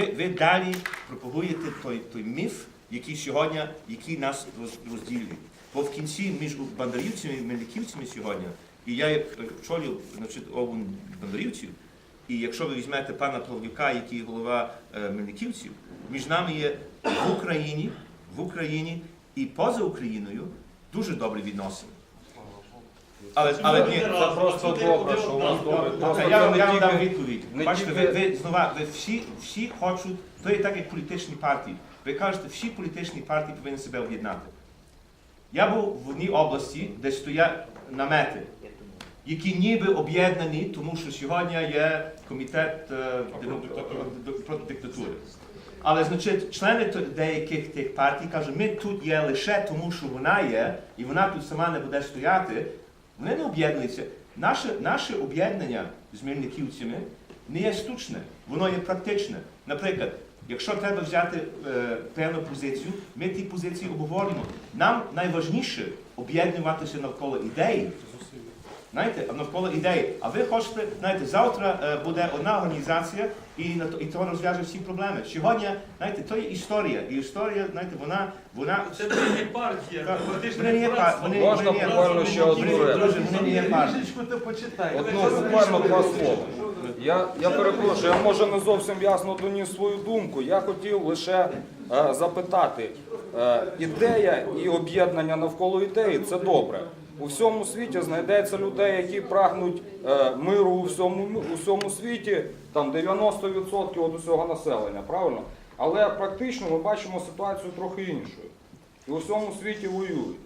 Ви, ви далі пропагуєте той, той міф, який сьогодні, який нас розділює. Бо в кінці між бандарівцями і мельниківцями сьогодні, і я очолюю значить, бандарівців, і якщо ви візьмете пана Павлюка, який голова е, мельниківців, між нами є в Україні, в Україні і поза Україною дуже добрі відносини. Але, але ні, Це просто добре, що у вас добре. Просто я, це я вам дам відповідь. не Бачите, ви, тільки- ви знова, ви всі, всі хочуть, то є так, як політичні партії. Ви кажете, всі політичні партії повинні себе об'єднати. Я був в одній області, де стоять намети, які ніби об'єднані, тому що сьогодні є комітет е, демо- проти диктатури. Але значить, члени то- деяких тих партій кажуть, ми тут є лише тому, що вона є, і вона тут сама не буде стояти. Вони не об'єднуються. Наше, наше об'єднання з мельниківцями не є штучне, воно є практичне. Наприклад, якщо треба взяти е, певну позицію, ми ті позиції обговоримо. Нам найважніше об'єднуватися навколо ідеї. Знаєте, навколо ідеї. А ви хочете, знаєте, завтра е, буде одна організація і на то, і то розв'яже всі проблеми. Сьогодні, знаєте, то є історія. І історія, знаєте, вона, вона Це не партія, вони не є пар- братство. вони- Можна буквально ще одну речі? вони не є партія. Одну буквально два слова. Я, я перепрошую, я може не зовсім ясно доніс свою думку. Я хотів лише е, запитати, е, ідея і об'єднання навколо ідеї це добре. У всьому світі знайдеться людей, які прагнуть е, миру у всьому, у всьому світі, там 90% від усього населення, правильно? Але практично ми бачимо ситуацію трохи іншою. І у всьому світі воюють.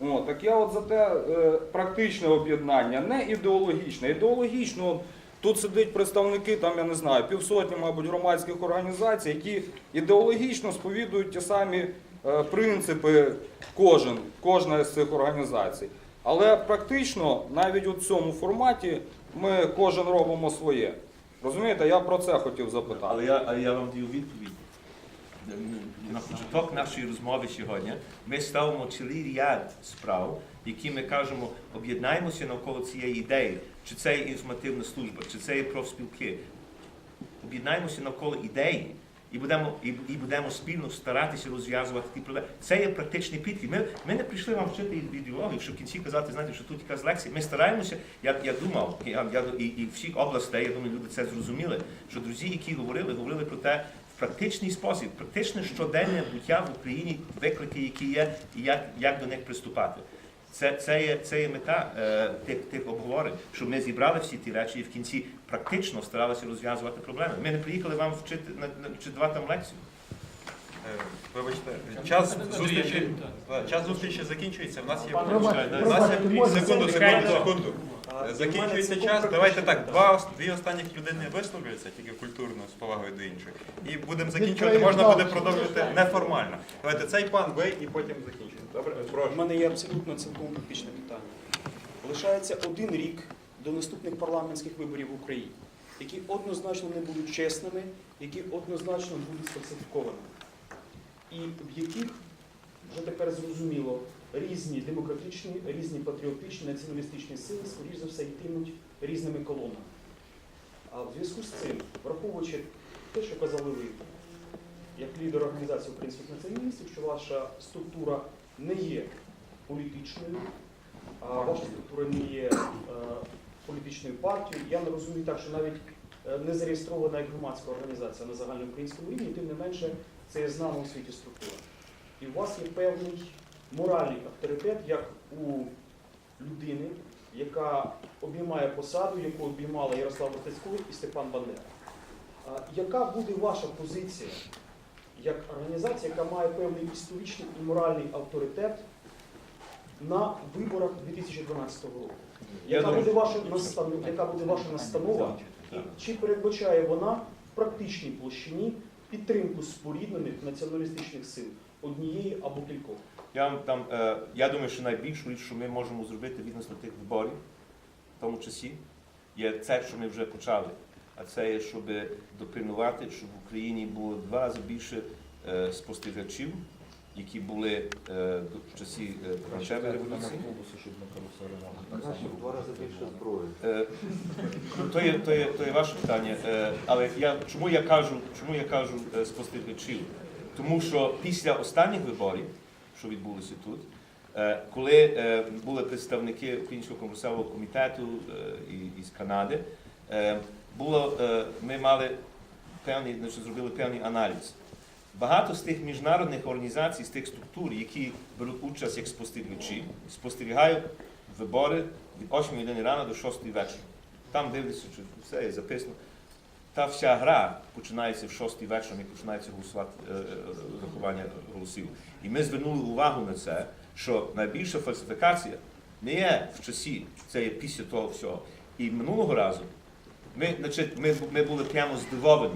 О, так я от за те е, практичне об'єднання, не ідеологічне. Ідеологічно от, тут сидять представники, там я не знаю, півсотні, мабуть, громадських організацій, які ідеологічно сповідують ті самі е, принципи кожен, кожна з цих організацій. Але практично навіть у цьому форматі ми кожен робимо своє. Розумієте, я про це хотів запитати. Але я, але я вам даю відповідь. На початок нашої розмови сьогодні ми ставимо цілий ряд справ, які ми кажемо, об'єднаємося навколо цієї ідеї, чи це є інформативна служба, чи це є профспілки. Об'єднаємося навколо ідеї і будемо, і, і будемо спільно старатися розв'язувати ті проблеми. Це є практичний підхід. Ми, ми не прийшли вам вчити ідеологію, щоб в кінці казати, знаєте, що тут якась лекція. Ми стараємося, я, я думав, я, я, і, і всіх областей, я думаю, люди це зрозуміли, що друзі, які говорили, говорили про те, в практичний спосіб, практичне щоденне буття в Україні, виклики, які є, і як, як до них приступати. Це, це, є, це є мета е, тих, тих обговорень, щоб ми зібрали всі ті речі і в кінці практично старалися розв'язувати проблеми. Ми не приїхали вам вчити на, на, чи давати вам лекцію. Е, Вибачте, час зустрічі, час зустрічі закінчується. В нас є у нас є секунду, секунду, секунду. Е, Закінчується час. Давайте так. Два дві останніх людини висловлюються, тільки культурно з повагою до інших. І будемо закінчувати. Можна буде продовжити неформально. Давайте цей пан, ви і потім закінчуємо. Добре, У мене є абсолютно цілком практичне питання. Лишається один рік до наступних парламентських виборів в Україні, які однозначно не будуть чесними, які однозначно будуть сфальсифікованими, і в яких вже тепер зрозуміло різні демократичні, різні патріотичні, націоналістичні сили, скоріш за все, йтимуть різними колонами. А в зв'язку з цим, враховуючи те, що казали ви, як лідер організації українських націоналістів, що ваша структура не є політичною, ваша структура не є е, політичною партією. Я не розумію так, що навіть е, не зареєстрована як громадська організація на загальноукраїнському рівні, тим не менше це є знана у світі структура. І у вас є певний моральний авторитет, як у людини, яка обіймає посаду, яку обіймала Ярослав Ростецький і Степан Бандера. Яка буде ваша позиція як організація, яка має певний історичний і моральний авторитет на виборах 2012 року? Яка буде ваша настанова, яка буде ваша настанова, і чи передбачає вона в практичній площині підтримку споріднених націоналістичних сил однієї або кількох? Я там, е, я думаю, що найбільшу річ, що ми можемо зробити відносно тих виборів, в тому часі, є це, що ми вже почали. А це є, щоб допильнувати, щоб в Україні було два рази більше е, спостерігачів, які були е, до- в часі е, помаранчевої революції. Два рази більше зброї. Е, То є, то є, то є ваше питання. Е, Але я, чому я кажу, чому я кажу е, спостерігачів? Тому що після останніх виборів, що відбулися тут, е, коли е, були представники Українського конгресового комітету е, із Канади, е, було, е, ми мали певний, значить, зробили певний аналіз. Багато з тих міжнародних організацій, з тих структур, які беруть участь як спостерігачі, спостерігають вибори від 8 години рано до 6 вечора. Там дивляться, чи все є записано. Та вся гра починається в 6 вечора і починається голосувати е, е, рахування голосів. І ми звернули увагу на це, що найбільша фальсифікація не є в часі, це є після того всього. І минулого разу ми, значить, ми, ми були прямо здивовані,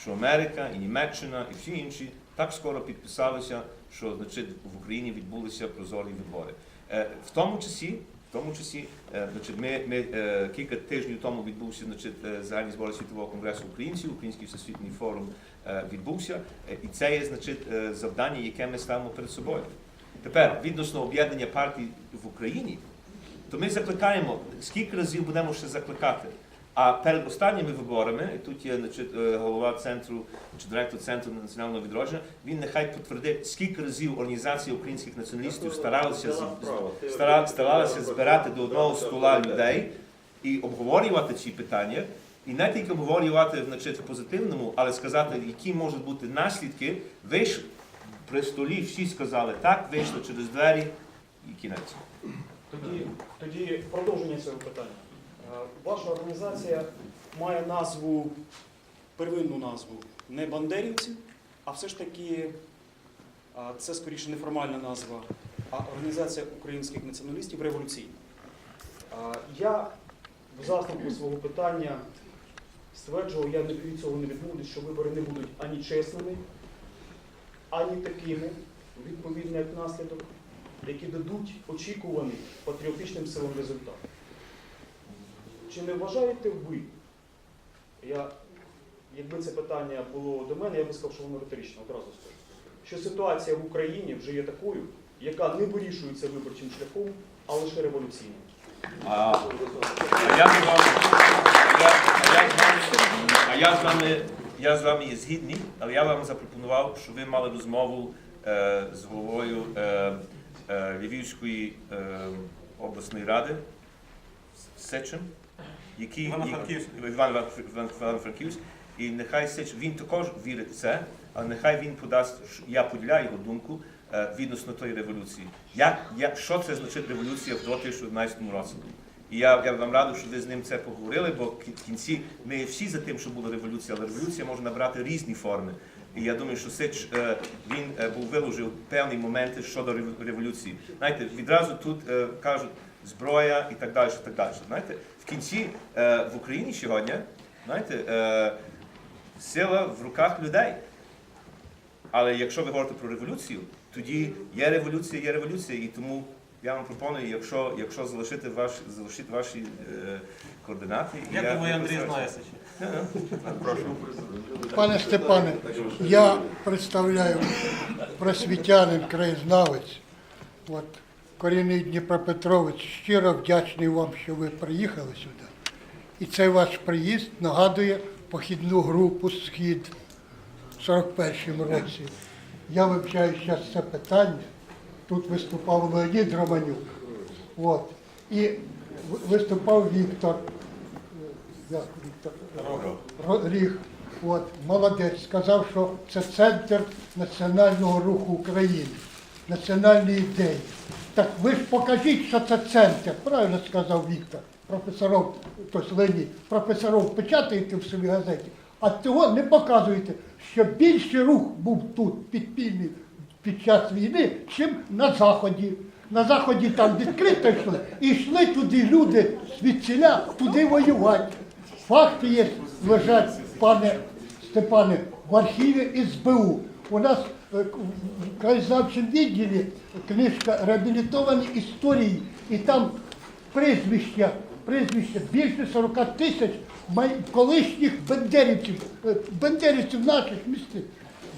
що Америка і Німеччина і всі інші так скоро підписалися, що значить, в Україні відбулися прозорі вибори. Е, в тому часі, в тому часі е, значить, ми, ми е, кілька тижнів тому відбувся значить, е, загальні збори світового конгресу українців, Український всесвітній форум відбувся, і це є значить, завдання, яке ми ставимо перед собою. Тепер відносно об'єднання партій в Україні, то ми закликаємо, скільки разів будемо ще закликати. А перед останніми виборами, і тут є значить, голова центру чи директор центру національного відродження, він нехай підтвердить, скільки разів організація українських націоналістів з- стара- старалася збирати до одного стола людей і обговорювати ці питання. І не тільки обговорювати значить, в позитивному, але сказати, які можуть бути наслідки. Ви ж при столі всі сказали так, вийшли через двері і кінець. Тоді, тоді продовження цього питання. Е, Ваша організація має назву, первинну назву не бандерівці, а все ж таки це скоріше неформальна назва, а Організація українських націоналістів революційна. Я в засновку свого питання стверджував, я від цього не відмовлюсь, що вибори не будуть ані чесними, ані такими, відповідно як наслідок, які дадуть очікуваний патріотичним силам результат. Чи не вважаєте ви, я, якби це питання було до мене, я би сказав, що воно риторичне, одразу скажу, що ситуація в Україні вже є такою, яка не вирішується виборчим шляхом, а лише революційним. А, а я з вами, а я з вами, я з вами, з є згідний, але я вам запропонував, щоб ви мали розмову е, з головою е, е, Львівської е, обласної ради. Сечем, який Івано-Франківськ. Іван Іван- Івано-Франківськ, і нехай Сеч, він також вірить в це, але нехай він подасть, я поділяю його думку е, відносно тої революції. Як, як, що це значить революція в 2011 році? І я, я вам радий, що ви з ним це поговорили, бо в кінці ми всі за тим, щоб була революція, але революція може набрати різні форми. І я думаю, що Сич е, він е, був виложив певні моменти щодо революції. Знаєте, відразу тут кажуть зброя і так далі. і Так далі. Знаєте, в кінці е, в Україні сьогодні, знаєте, е, сила в руках людей. Але якщо ви говорите про революцію, тоді є революція, є революція, і тому я вам пропоную, якщо, якщо залишити, ваш, залишити ваші е, координати. і Я думаю, Андрій знає Сечі. Прошу. Пане Степане, я представляю просвітянин, краєзнавець, от, корінний Дніпропетровець. Щиро вдячний вам, що ви приїхали сюди. І цей ваш приїзд нагадує похідну групу Схід в 41-му році. Я вивчаю зараз це питання. Тут виступав Леонід Романюк. От. І виступав Віктор. Як Віктор? Ріг. От, молодець, сказав, що це центр національного руху України, національної ідеї. Так ви ж покажіть, що це центр, правильно сказав Віктор, професором, тобто Леонід, професором печатаєте в своїй газеті, а того не показуєте, що більший рух був тут підпільний під час війни, чим на Заході. На Заході там відкрито йшли, і йшли туди люди звідсіля, туди воювати. Факти є, лежать, пане Степане, в архіві СБУ. У нас в краєзнавчому відділі книжка реабілітовані історії, і там прізвища, прізвища більше 40 тисяч колишніх бендерівців, е, бендерівців наших місцин.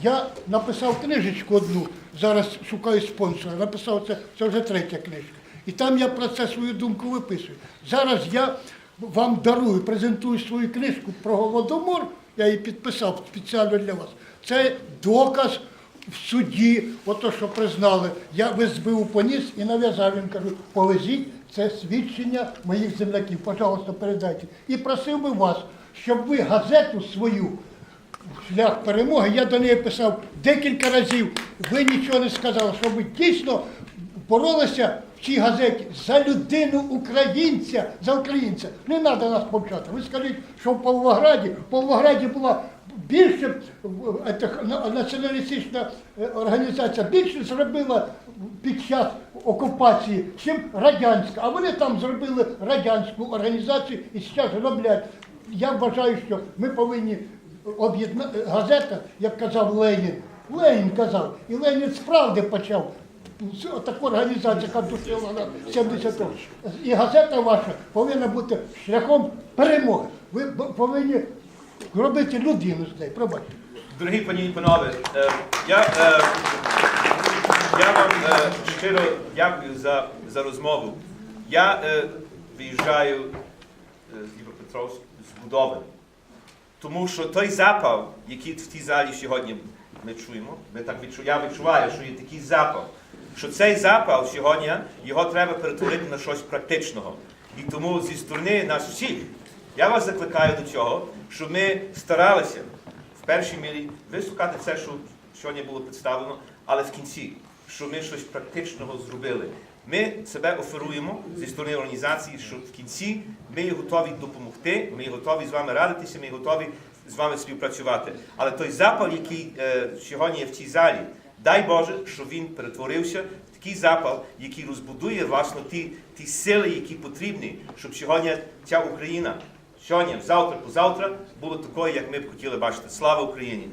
Я написав книжечку одну, зараз шукаю спонсора. Написав це, це вже третя книжка. І там я про це свою думку виписую. Зараз я вам дарую, презентую свою книжку про голодомор. Я її підписав спеціально для вас. Це доказ в суді, ото що признали. Я в СБУ поніс і нав'язав їм кажу, повезіть це свідчення моїх земляків. Пожалуйста, передайте. І просив би вас, щоб ви газету свою шлях перемоги. Я до неї писав декілька разів. Ви нічого не сказали, що ви дійсно боролися в цій газеті за людину українця, за українця. Не треба нас повчати. Ви скажіть, що в Павлограді, в Павлограді була більше е, націоналістична е, організація більше зробила під час окупації, чим радянська. А вони там зробили радянську організацію і зараз роблять. Я вважаю, що ми повинні об'єдна газета, як казав Ленін. Ленін казав, і Ленін справді почав таку організацію, яка душила на 70 років. І газета ваша повинна бути шляхом перемоги. Ви повинні робити людину з неї. Пробачте. Дорогі пані і панове, е, я, е, я вам е, щиро дякую за, за розмову. Я е, виїжджаю е, з Дніпропетровська з будови, тому що той запал, який в тій залі сьогодні ми чуємо, ми так відчу, я відчуваю, що є такий запал, що цей запал сьогодні його треба перетворити на щось практичного. І тому зі сторони нас всіх я вас закликаю до цього, щоб ми старалися в першій мірі вислухати все, що сьогодні було представлено, але в кінці, щоб ми щось практичного зробили. Ми себе оферуємо зі сторони організації, що в кінці ми є готові допомогти, ми є готові з вами радитися, ми є готові з вами співпрацювати. Але той запал, який е, сьогодні є в цій залі, дай Боже, щоб він перетворився в такий запал, який розбудує власне ті, ті сили, які потрібні, щоб сьогодні ця Україна сьогодні, завтра, позавтра було такою, як ми б хотіли бачити. Слава Україні!